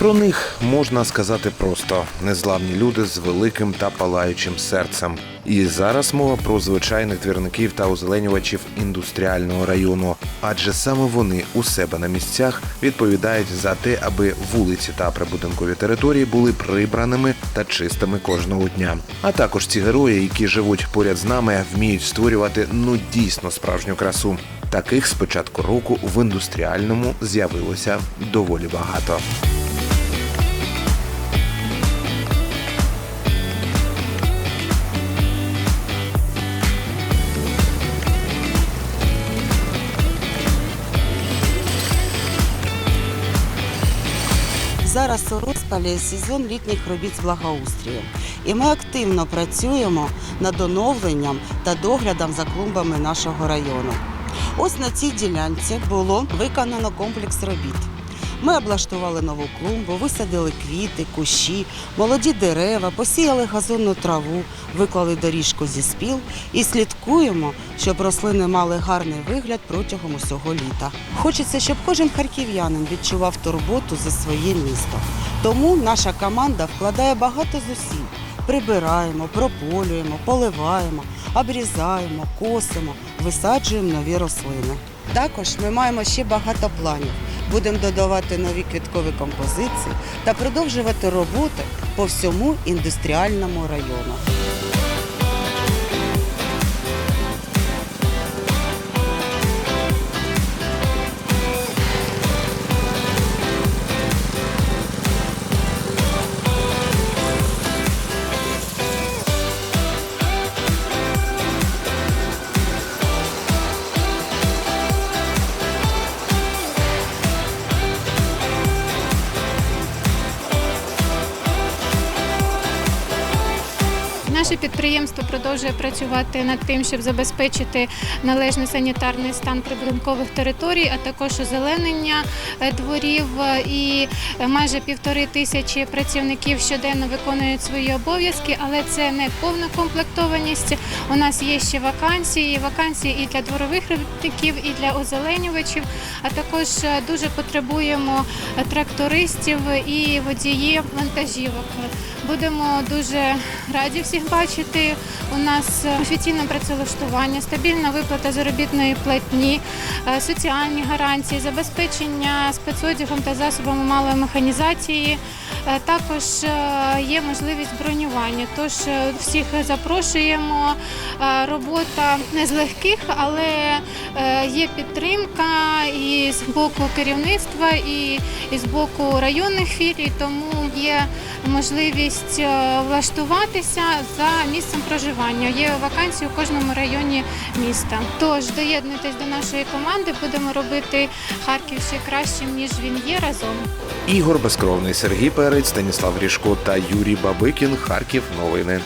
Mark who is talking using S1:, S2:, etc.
S1: Про них можна сказати просто незламні люди з великим та палаючим серцем. І зараз мова про звичайних двірників та озеленювачів індустріального району, адже саме вони у себе на місцях відповідають за те, аби вулиці та прибудинкові території були прибраними та чистими кожного дня. А також ці герої, які живуть поряд з нами, вміють створювати ну дійсно справжню красу. Таких з початку року в індустріальному з'явилося доволі багато.
S2: Зараз у розпалі сезон літніх робіт з благоустрію. І ми активно працюємо над оновленням та доглядом за клумбами нашого району. Ось на цій ділянці було виконано комплекс робіт. Ми облаштували нову клумбу, висадили квіти, кущі, молоді дерева, посіяли газонну траву, виклали доріжку зі спіл і слідкуємо, щоб рослини мали гарний вигляд протягом усього літа. Хочеться, щоб кожен харків'янин відчував турботу за своє місто. Тому наша команда вкладає багато зусиль. Прибираємо, прополюємо, поливаємо, обрізаємо, косимо, висаджуємо нові рослини. Також ми маємо ще багато планів. Будемо додавати нові квіткові композиції та продовжувати роботи по всьому індустріальному району.
S3: Наше підприємство продовжує працювати над тим, щоб забезпечити належний санітарний стан прибудинкових територій, а також озеленення е, дворів. Е, І майже півтори тисячі працівників щоденно виконують свої обов'язки, але це не повна комплектованість. У нас є ще вакансії, вакансії і для дворових робітників, і для озеленювачів. А також е, дуже потребуємо трактористів і водіїв вантажівок. Будемо дуже раді всіх бачити. У нас офіційне працевлаштування, стабільна виплата заробітної платні, е, соціальні гарантії, забезпечення спецодягом та засобами малої механізації. Е, Також е, є можливість бронювання. Тож е, всіх запрошуємо. Е, Робота не з легких, але е, є підтримка і з боку керівництва, і, і з боку районних філій, тому є можливість е, влаштуватися за місцем проживання. Є вакансії у кожному районі міста. Тож доєднуйтесь до нашої команди, будемо робити Харків ще кращим, ніж він є разом.
S1: Ігор Безкровний, Сергій Перець, Станіслав Ріжко та Юрій Бабикін. Харків. Новини.